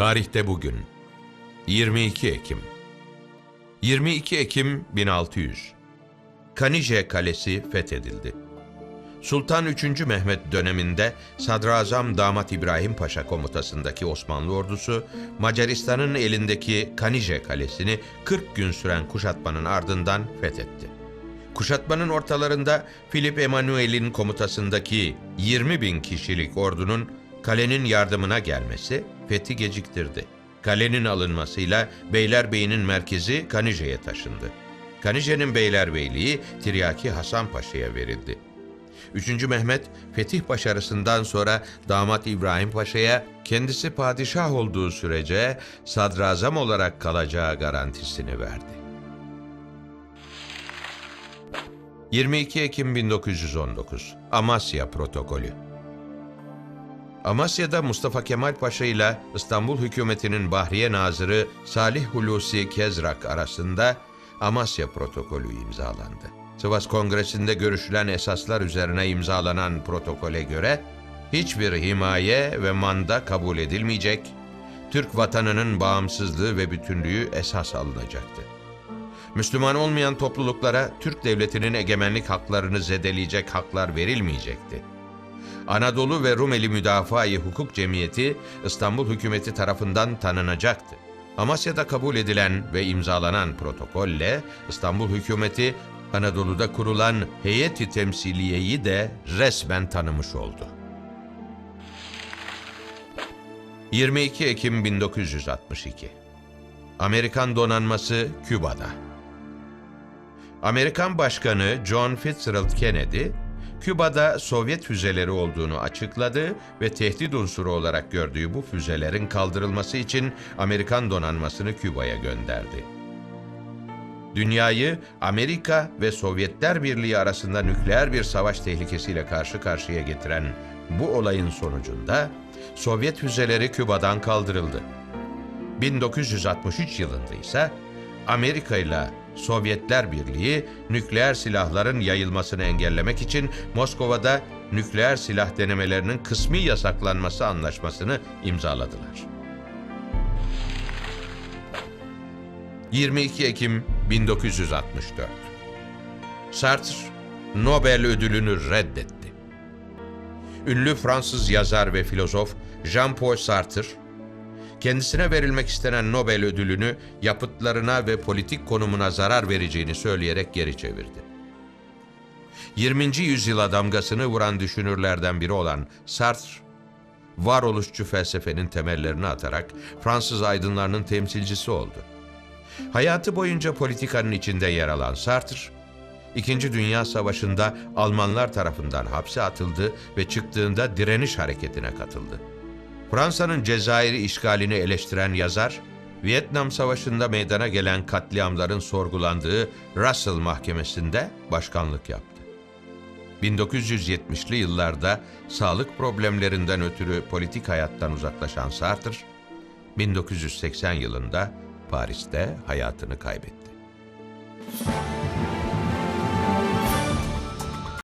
Tarihte bugün 22 Ekim 22 Ekim 1600 Kanije Kalesi fethedildi. Sultan 3. Mehmet döneminde Sadrazam Damat İbrahim Paşa komutasındaki Osmanlı ordusu Macaristan'ın elindeki Kanije Kalesi'ni 40 gün süren kuşatmanın ardından fethetti. Kuşatmanın ortalarında Filip Emanuel'in komutasındaki 20 bin kişilik ordunun kalenin yardımına gelmesi fethi geciktirdi. Kalenin alınmasıyla Beylerbeyi'nin merkezi Kanije'ye taşındı. Kanije'nin Beylerbeyliği Tiryaki Hasan Paşa'ya verildi. 3. Mehmet fetih başarısından sonra damat İbrahim Paşa'ya kendisi padişah olduğu sürece sadrazam olarak kalacağı garantisini verdi. 22 Ekim 1919 Amasya Protokolü Amasya'da Mustafa Kemal Paşa ile İstanbul hükümetinin Bahriye Nazırı Salih Hulusi Kezrak arasında Amasya Protokolü imzalandı. Sivas Kongresi'nde görüşülen esaslar üzerine imzalanan protokole göre hiçbir himaye ve manda kabul edilmeyecek, Türk vatanının bağımsızlığı ve bütünlüğü esas alınacaktı. Müslüman olmayan topluluklara Türk devletinin egemenlik haklarını zedeleyecek haklar verilmeyecekti. Anadolu ve Rumeli Müdafaa-i Hukuk Cemiyeti İstanbul hükümeti tarafından tanınacaktı. Amasya'da kabul edilen ve imzalanan protokolle İstanbul hükümeti Anadolu'da kurulan heyeti temsiliyeyi de resmen tanımış oldu. 22 Ekim 1962 Amerikan donanması Küba'da. Amerikan Başkanı John Fitzgerald Kennedy, Küba'da Sovyet füzeleri olduğunu açıkladı ve tehdit unsuru olarak gördüğü bu füzelerin kaldırılması için Amerikan donanmasını Küba'ya gönderdi. Dünyayı Amerika ve Sovyetler Birliği arasında nükleer bir savaş tehlikesiyle karşı karşıya getiren bu olayın sonucunda Sovyet füzeleri Küba'dan kaldırıldı. 1963 yılında ise Amerika ile Sovyetler Birliği nükleer silahların yayılmasını engellemek için Moskova'da nükleer silah denemelerinin kısmi yasaklanması anlaşmasını imzaladılar. 22 Ekim 1964 Sartre Nobel ödülünü reddetti. Ünlü Fransız yazar ve filozof Jean-Paul Sartre, kendisine verilmek istenen Nobel ödülünü yapıtlarına ve politik konumuna zarar vereceğini söyleyerek geri çevirdi. 20. yüzyıla damgasını vuran düşünürlerden biri olan Sartre, varoluşçu felsefenin temellerini atarak Fransız aydınlarının temsilcisi oldu. Hayatı boyunca politikanın içinde yer alan Sartre, İkinci Dünya Savaşı'nda Almanlar tarafından hapse atıldı ve çıktığında direniş hareketine katıldı. Fransa'nın Cezayir'i işgalini eleştiren yazar, Vietnam Savaşı'nda meydana gelen katliamların sorgulandığı Russell Mahkemesi'nde başkanlık yaptı. 1970'li yıllarda sağlık problemlerinden ötürü politik hayattan uzaklaşan Sartre, 1980 yılında Paris'te hayatını kaybetti.